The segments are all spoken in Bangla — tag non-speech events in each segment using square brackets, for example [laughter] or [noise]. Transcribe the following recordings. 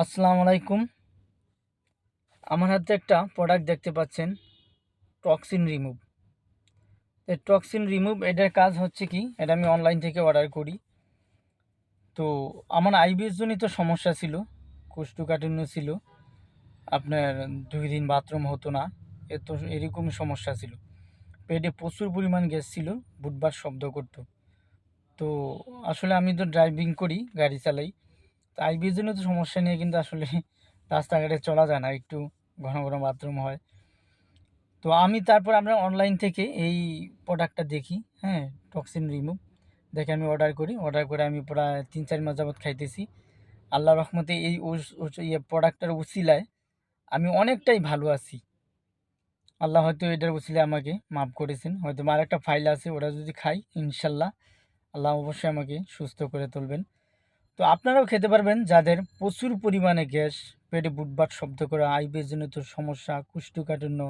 আসসালামু আলাইকুম। আমার হাতে একটা প্রোডাক্ট দেখতে পাচ্ছেন টক্সিন রিমুভ এই টক্সিন রিমুভ এটার কাজ হচ্ছে কি, এটা আমি অনলাইন থেকে অর্ডার করি। তো আমার আইবিএস জনিত সমস্যা ছিল, কোষ্ঠকাঠিন্য ছিল, আপনার দুই দিন বাথরুম হতো না, এত এরকম সমস্যা ছিল। পেটে প্রচুর পরিমাণ গ্যাস ছিল বুধবার শব্দ করতো। তো আসলে আমি তো ড্রাইভিং করি, গাড়ি চালাই। তো আইবিএস জন্য তো সমস্যা নিয়ে কিন্তু আসলে [laughs] রাস্তাঘাটে চলা যায় না, একটু ঘন ঘন বাথরুম হয়। তো আমি তারপর আমরা অনলাইন থেকে এই প্রোডাক্টটা দেখি হ্যাঁ টক্সিন রিমুভ দেখে আমি অর্ডার করি অর্ডার করে আমি প্রায় তিন চার মাস যাবৎ খাইতেছি। আল্লাহ রহমতে এই ইয়ে প্রোডাক্টটার উচিলায় আমি অনেকটাই ভালো আছি। আল্লাহ হয়তো এটার উচিলে আমাকে মাফ করেছেন, হয়তো আমার একটা ফাইল আছে ওটা যদি খাই ইনশাল্লাহ আল্লাহ অবশ্যই আমাকে সুস্থ করে তুলবেন। তো আপনারাও খেতে পারবেন যাদের প্রচুর পরিমাণে গ্যাস, পেটে বুটবাট শব্দ করা আইবিএসজনিত সমস্যা, কুষ্ঠকাঠিন্য,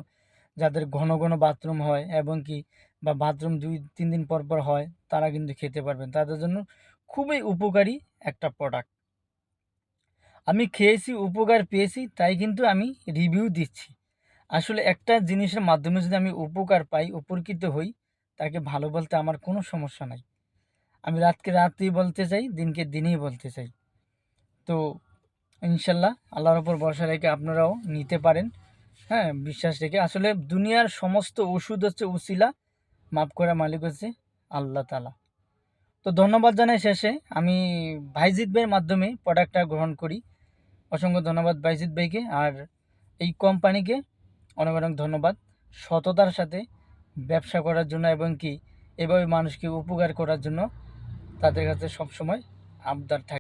যাদের ঘন ঘন বাথরুম হয় এবং কি বা বাথরুম দুই, তিন দিন পর পর হয়, তারা কিন্তু খেতে পারবেন। তাদের জন্য খুবই উপকারী একটা প্রোডাক্ট আমি খেয়েছি, উপকার পেয়েছি, তাই কিন্তু আমি রিভিউ দিচ্ছি। আসলে একটা জিনিসের মাধ্যমে যদি আমি উপকার পাই, উপকৃত হই, তাকে ভালো বলতে আমার কোনো সমস্যা নাই। আমি রাতকে রাতই বলতে চাই, দিনকে দিনই বলতে চাই। তো ইনশাল্লাহ আল্লাহর ওপর ভরসা রেখে আপনারাও নিতে পারেন। হ্যাঁ বিশ্বাস রেখে। আসলে দুনিয়ার সমস্ত ওষুধ হচ্ছে উসিলা, মাফ করা মালিক হচ্ছে আল্লাহ তালা তো ধন্যবাদ জানাই শেষে। আমি ভাইজিৎ ভাইয়ের মাধ্যমে প্রোডাক্টটা গ্রহণ করি। অসংখ্য ধন্যবাদ ভাইজিৎ ভাইকে। আর এই কোম্পানিকে অনেক অনেক ধন্যবাদ সততার সাথে ব্যবসা করার জন্য এবং কি এভাবে মানুষকে উপকার করার জন্য। তাদের কাছে সবসময় আবদার থাকে।